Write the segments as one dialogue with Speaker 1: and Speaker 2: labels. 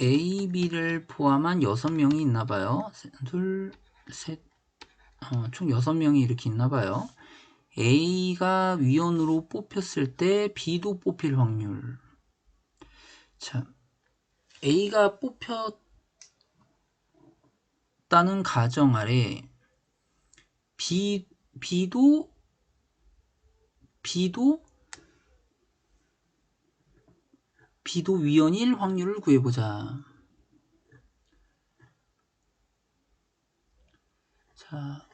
Speaker 1: A, B를 포함한 6명이 있나 봐요. 둘, 셋, 어, 총 6명이 이렇게 있나 봐요. A가 위원으로 뽑혔을 때 B도 뽑힐 확률. 자, A가 뽑혔다는 가정 아래 B, B도 B도 B도 위원일 확률을 구해보자. 자,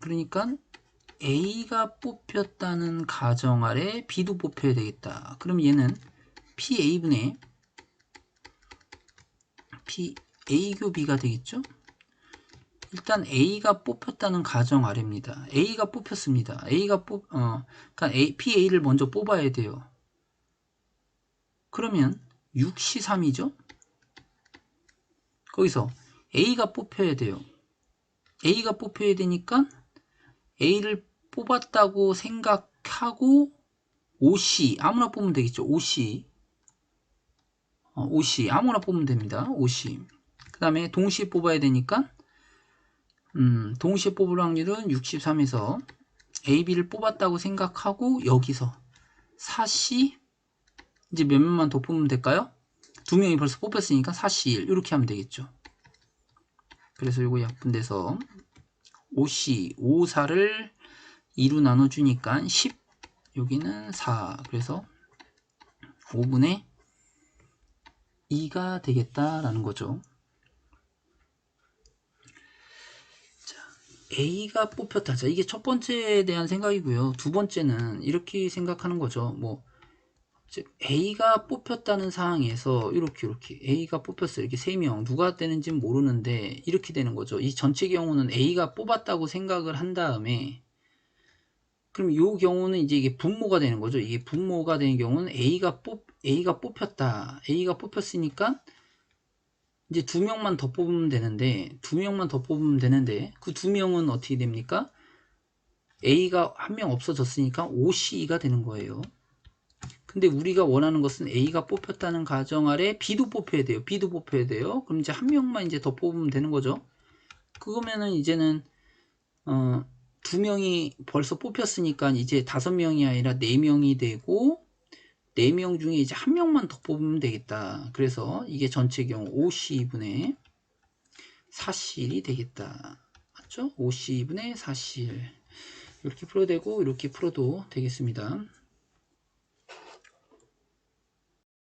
Speaker 1: 그러니까 A가 뽑혔다는 가정 아래 B도 뽑혀야 되겠다. 그럼 얘는 PA분의 P, A교 B가 되겠죠? 일단 A가 뽑혔다는 가정 아래입니다. A가 뽑혔습니다. A가 뽑, 어, 그러니까 A, PA를 먼저 뽑아야 돼요. 그러면 6시 3이죠? 거기서 A가 뽑혀야 돼요. A가 뽑혀야 되니까 A를 뽑았다고 생각하고 OC 아무나 뽑으면 되겠죠. OC 어, OC 아무나 뽑으면 됩니다. OC 그 다음에 동시에 뽑아야 되니까 음, 동시에 뽑을 확률은 63에서 AB를 뽑았다고 생각하고 여기서 4C 이제 몇 명만 더 뽑으면 될까요? 두 명이 벌써 뽑혔으니까 4C 1 이렇게 하면 되겠죠. 그래서 이거 약분돼서 5C 5, 4를 2로 나눠주니까 10 여기는 4 그래서 5분의 2가 되겠다라는 거죠. 자, A가 뽑혔다. 자, 이게 첫 번째에 대한 생각이고요. 두 번째는 이렇게 생각하는 거죠. 뭐 즉 A가 뽑혔다는 상황에서 이렇게 이렇게 A가 뽑혔어요. 이렇게 세명 누가 되는지 모르는데 이렇게 되는 거죠. 이 전체 경우는 A가 뽑았다고 생각을 한 다음에 그럼 이 경우는 이제 이게 분모가 되는 거죠. 이게 분모가 되는 경우는 A가 뽑 A가 뽑혔다. A가 뽑혔으니까 이제 두 명만 더 뽑으면 되는데 두 명만 더 뽑으면 되는데 그 두 명은 어떻게 됩니까? A가 한 명 없어졌으니까 OC가 되는 거예요. 근데 우리가 원하는 것은 A가 뽑혔다는 가정 아래 B도 뽑혀야 돼요. B도 뽑혀야 돼요. 그럼 이제 한 명만 이제 더 뽑으면 되는 거죠. 그거면은 이제는 어, 두 명이 벌써 뽑혔으니까 이제 다섯 명이 아니라 네 명이 되고 네 명 중에 이제 한 명만 더 뽑으면 되겠다. 그래서 이게 전체 경우 5C분의 4C이 되겠다. 맞죠? 5C분의 4C 이렇게 풀어도 되고 이렇게 풀어도 되겠습니다.